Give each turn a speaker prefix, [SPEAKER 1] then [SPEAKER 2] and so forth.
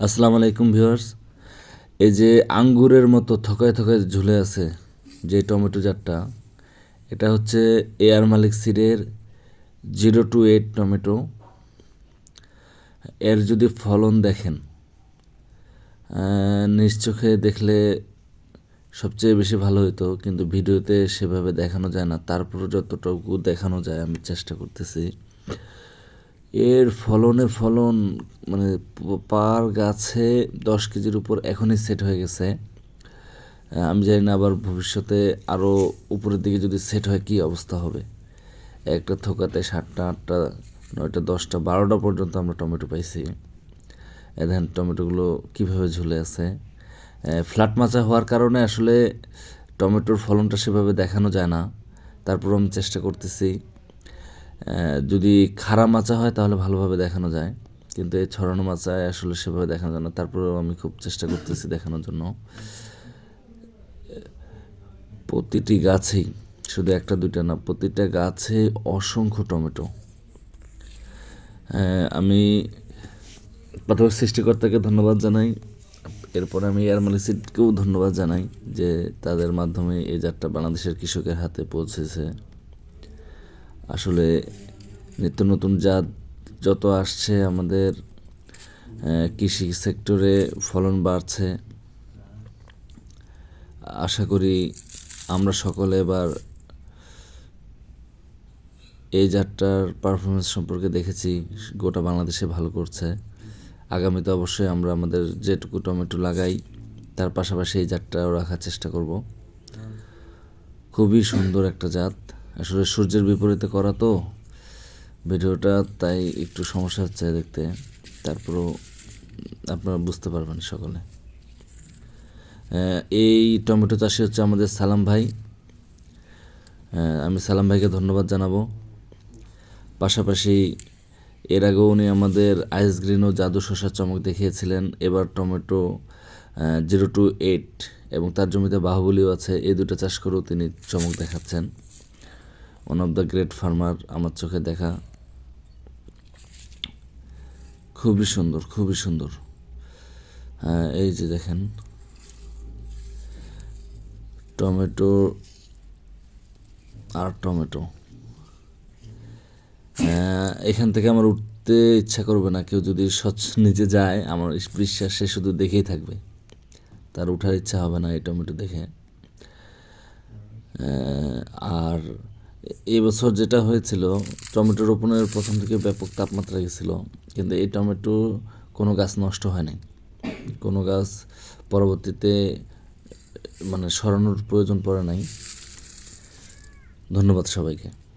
[SPEAKER 1] আসসালামু আলাইকুম ভিউয়ার্স। এই যে আঙ্গুরের মতো থকায় থকায় ঝুলে আছে যে টমেটো জাতটা এটা হচ্ছে এয়ার মালিক সিডের জিরো টু এইট টমেটো। এর যদি ফলন দেখেন নিজ চোখে দেখলে সবচেয়ে বেশি ভালো হতো কিন্তু ভিডিওতে সেভাবে দেখানো যায় না তারপরে যতটুকু দেখানো যায় আমি চেষ্টা করতেছি। এর ফলনে ফলন মানে পার গাছে দশ কেজির উপর এখনই সেট হয়ে গেছে। আমি জানি না আবার ভবিষ্যতে আরও উপরের দিকে যদি সেট হয় কী অবস্থা হবে। একটা থোকাতে সাতটা, আটটা, নয়টা, দশটা, বারোটা পর্যন্ত আমরা টমেটো পাইছি। দেখেন টমেটোগুলো কীভাবে ঝুলে আছে। ফ্ল্যাট মাচা হওয়ার কারণে আসলে টমেটোর ফলনটা সেভাবে দেখানো যায় না। তারপর আমি চেষ্টা করতেছি। যদি খাড়া মাচা হয় তাহলে ভালোভাবে দেখানো যায়। কিন্তু এই ছড়ানো মাচায় আসলে সেভাবে দেখানো যায় না। তারপরেও আমি খুব চেষ্টা করতেছি দেখানোর জন্য। প্রতিটি গাছেই, শুধু একটা, দুইটা না, প্রতিটা গাছে অসংখ্য টমেটো। আমি প্রথমে সৃষ্টিকর্তাকে ধন্যবাদ জানাই। এরপর আমি এয়ারমালি সিডকেও ধন্যবাদ জানাই যে তাদের মাধ্যমে এই জাতটা বাংলাদেশের কৃষকের হাতে পৌঁছেছে। আসলে নিত্য নতুন জাত যত আসছে আমাদের কৃষি সেক্টরে ফলন বাড়ছে। আশা করি আমরা সকলে এবার এই জাতটার পারফরমেন্স সম্পর্কে দেখেছি, গোটা বাংলাদেশে ভালো করছে। আগামীতে অবশ্যই আমরা আমাদের যেটুকু টমেটো লাগাই, তার পাশাপাশি এই জাতটাও রাখার চেষ্টা করব। খুবই সুন্দর একটা জাত। আসলে সূর্যের বিপরীতে করা তো ভিডিওটা, তাই একটু সমস্যা হচ্ছে দেখতে। তারপরেও আপনারা বুঝতে পারবেন সকলে। এই টমেটো চাষি হচ্ছে আমাদের সালাম ভাই। আমি সালাম ভাইকে ধন্যবাদ জানাব। পাশাপাশি এর আগেও উনি আমাদের আইস গ্রিন ও জাদু শশার চমক দেখিয়েছিলেন। এবার টমেটো জিরো টু এইট এবং তার জমিতে বাহুবলীও আছে। এই দুটো চাষ করেও তিনি চমক দেখাচ্ছেন। One of the great farmer আমার চোখে দেখা। খুবই সুন্দর খুবই সুন্দর। হ্যাঁ এই যে দেখেন। টমেটো আর টমেটো। আহ, এখান থেকে আমার উঠতে ইচ্ছা করবে না। কেউ যদি স্বচ্ছ নিচে যায় আমার বিশ্বাস সে শুধু দেখেই থাকবে। তার উঠার ইচ্ছা হবে না এই টমেটো দেখে। আর এবছর যেটা হয়েছিল, টমেটো রোপণের প্রথম থেকে ব্যাপক তাপমাত্রা গেছিল, কিন্তু এই টমেটো কোনো গাছ নষ্ট হয় নাই। কোনো গাছ পরবর্তীতে মানে সরানোর প্রয়োজন পড়ে নাই। ধন্যবাদ সবাইকে।